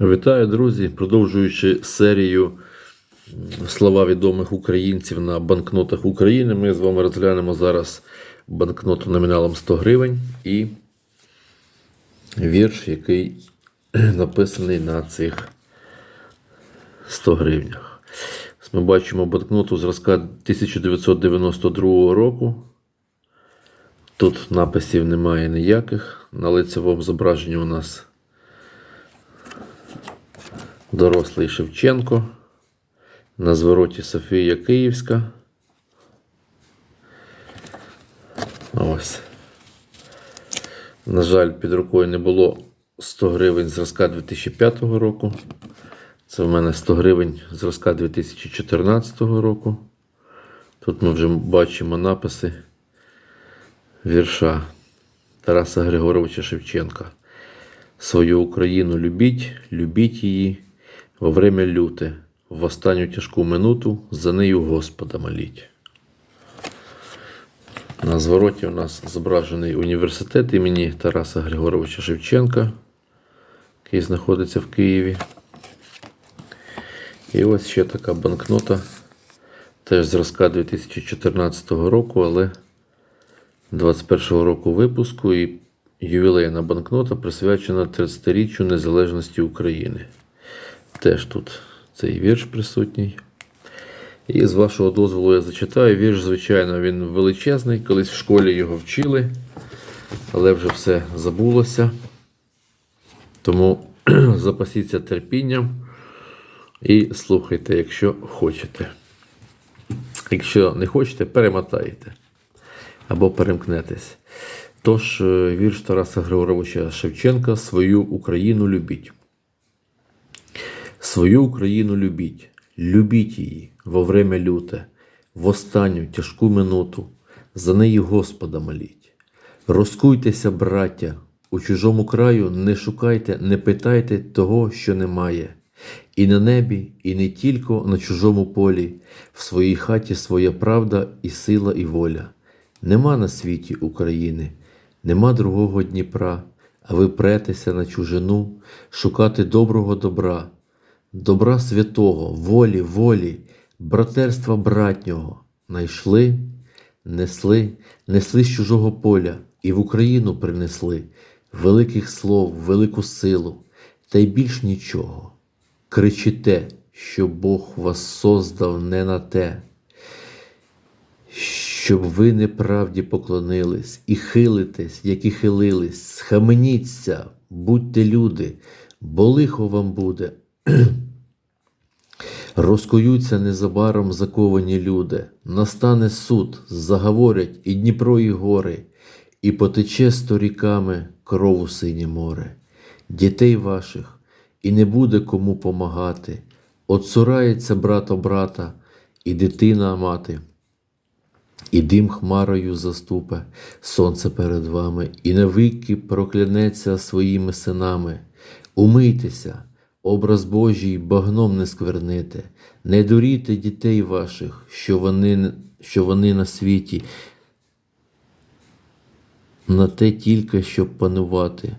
Вітаю, друзі! Продовжуючи серію слова відомих українців на банкнотах України, ми з вами розглянемо зараз банкноту номіналом 100 гривень і вірш, який написаний на цих 100 гривнях. Ми бачимо банкноту зразка 1992 року. Тут написів немає ніяких. На лицевому зображенні у нас дорослий Шевченко. На звороті Софія Київська. Ось. На жаль, під рукою не було 100 гривень зразка 2005 року. Це в мене 100 гривень зразка 2014 року. Тут ми вже бачимо написи вірша Тараса Григоровича Шевченка. Свою Україну любіть, любіть її во время люте, в останню тяжку минуту за нею Господа моліть. На звороті у нас зображений університет імені Тараса Григоровича Шевченка, який знаходиться в Києві. І ось ще така банкнота, теж зразка 2014 року, але 21 року випуску і ювілейна банкнота присвячена 30-річчю незалежності України. Теж тут цей вірш присутній. І з вашого дозволу я зачитаю. Вірш, звичайно, він величезний. Колись в школі його вчили, але вже все забулося. Тому запасіться терпінням і слухайте, якщо хочете. Якщо не хочете, перемотаєте або перемкнетесь. Тож, е, вірш Тараса Григоровича Шевченка Свою Україну любіть. Свою Україну любіть, любіть її во время люте, в останню тяжку минуту, за неї Господа моліть. Розкуйтеся, браття, у чужому краю не шукайте, не питайте того, що немає. І на небі, і не тільки на чужому полі, в своїй хаті своя правда і сила, і воля. Нема на світі України, нема другого Дніпра, а ви претеся на чужину, шукати доброго добра, добра святого, волі, волі, братерства братнього. Найшли, несли, несли з чужого поля і в Україну принесли великих слов, велику силу, та й більш нічого. Кричите, що Бог вас создав не на те щоб ви неправді поклонились і хилитесь, як і хилились, схаменіться, будьте люди, бо лихо вам буде. Розкуються незабаром заковані люди, настане суд, заговорять і Дніпро, і гори, і потече сторіками кров у синє море, дітей ваших, і не буде кому помагати, Отцурається брато брата, і дитина мати. І дим хмарою заступе сонце перед вами, і навіки проклянеться своїми синами. Умийтеся, образ Божий багном не скверните, не дурійте дітей ваших, що вони, що вони на світі, на те тільки, щоб панувати.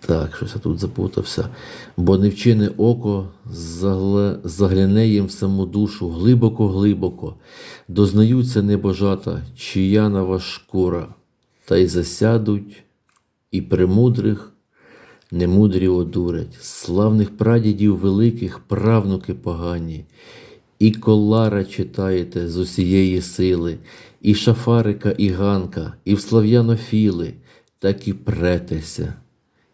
Так, щось я тут запутався. Бо невчене око загле- загляне їм в саму душу глибоко-глибоко, дознаються небожата, чия чиянова шкура, та й засядуть, і премудрих немудрі одурять, славних прадідів великих правнуки погані, і колара читаєте з усієї сили, і шафарика, і ганка, і в слав'янофіли, так і претеся.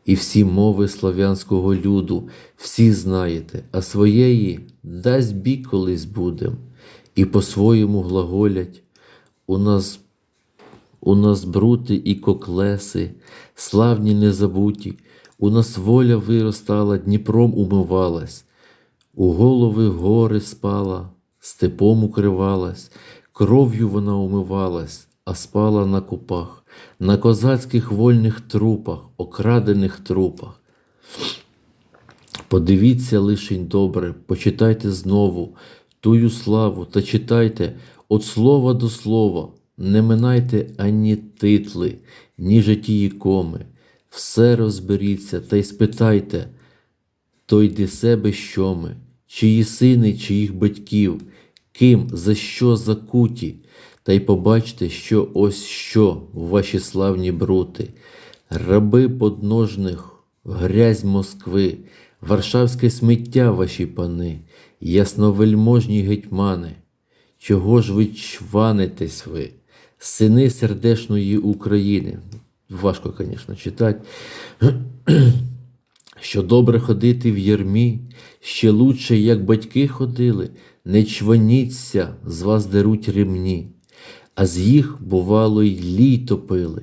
І всі мови слав'янського люду, всі знаєте, а своєї дасть бік колись будем, і по-своєму глаголять. У нас, у нас брути і коклеси, славні незабуті, у нас воля виростала, Дніпром умивалась, у голови гори спала, степом укривалась, кров'ю вона умивалась, а спала на купах, на козацьких вольних трупах, окрадених трупах. Подивіться лишень добре, почитайте знову тую славу та читайте від слова до слова, не минайте ані титли, ні житії коми. Все розберіться та й спитайте, то йди себе, що ми, чиї сини, чиїх батьків, ким, за що закуті, та й побачте, що ось що ваші славні брути, раби подножних, грязь Москви, варшавське сміття ваші пани, ясновельможні гетьмани. Чого ж ви чванитесь ви, сини сердешної України? Важко, звісно, читати. Що добре ходити в ярмі, ще лучше, як батьки ходили, не чваніться, з вас деруть ремні, а з їх, бувало, й лій топили.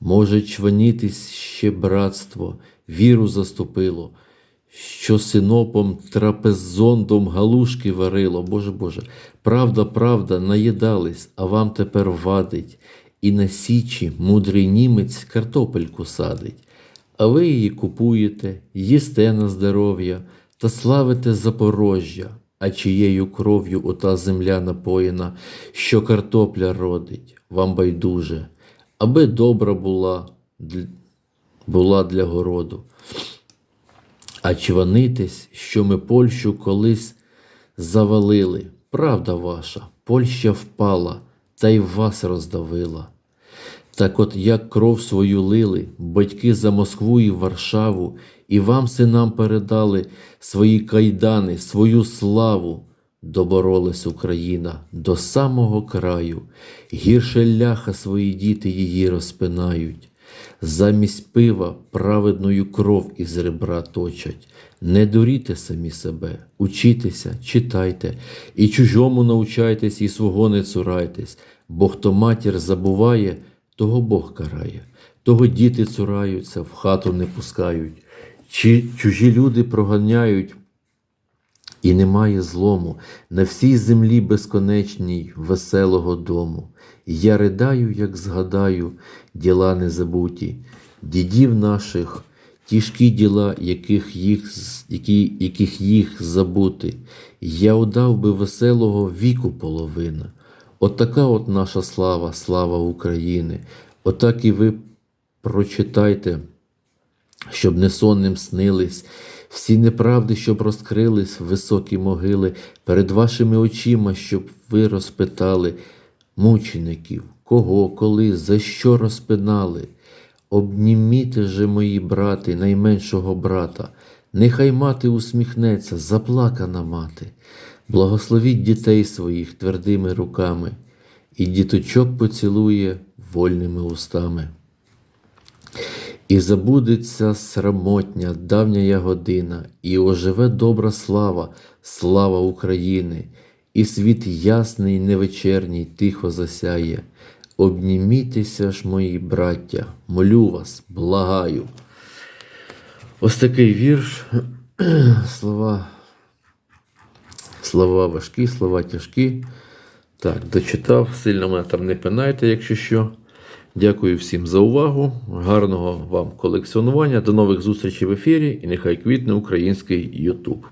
Може чванітись ще братство, віру заступило, що синопом трапезондом галушки варило. Боже Боже, правда, правда, наїдались, а вам тепер вадить, і на січі мудрий німець картопельку садить. А ви її купуєте, їсте на здоров'я та славите Запорожжя, а чиєю кров'ю ота земля напоєна, що картопля родить, вам байдуже, аби добра була, була для городу. А чванитесь, що ми Польщу колись завалили. Правда ваша, Польща впала, та й вас роздавила. Так от як кров свою лили, батьки за Москву і Варшаву, і вам, синам, передали свої кайдани, свою славу, доборолась Україна до самого краю, гірше ляха свої діти її розпинають. Замість пива праведною кров із ребра точать. Не дуріте самі себе, учітеся, читайте, і чужому научайтесь, і свого не цурайтесь, бо хто матір забуває, того Бог карає, того діти цураються, в хату не пускають, чи чужі люди проганяють, і немає злому на всій землі безконечній веселого дому. Я ридаю, як згадаю, діла незабуті, дідів наших, тяжкі діла, яких їх, які, яких їх забути. Я удав би веселого віку половина. Отака от наша слава, слава України. Отак і ви прочитайте щоб не сонним снились, всі неправди, щоб розкрились високі могили, перед вашими очима, щоб ви розпитали мучеників, кого, коли, за що розпинали. Обніміте же, мої брати, найменшого брата, нехай мати усміхнеться, заплакана мати. Благословіть дітей своїх твердими руками, і діточок поцілує вольними устами. І забудеться срамотня, давня година, і оживе добра слава, слава України, і світ ясний, невечерній, тихо засяє. Обнімітеся ж, мої браття, молю вас, благаю. Ось такий вірш. Слова, слова важкі, слова тяжкі. Так, дочитав, сильно мене там не пинайте, якщо що. Дякую всім за увагу. Гарного вам колекціонування. До нових зустрічей в ефірі і нехай квітне український YouTube.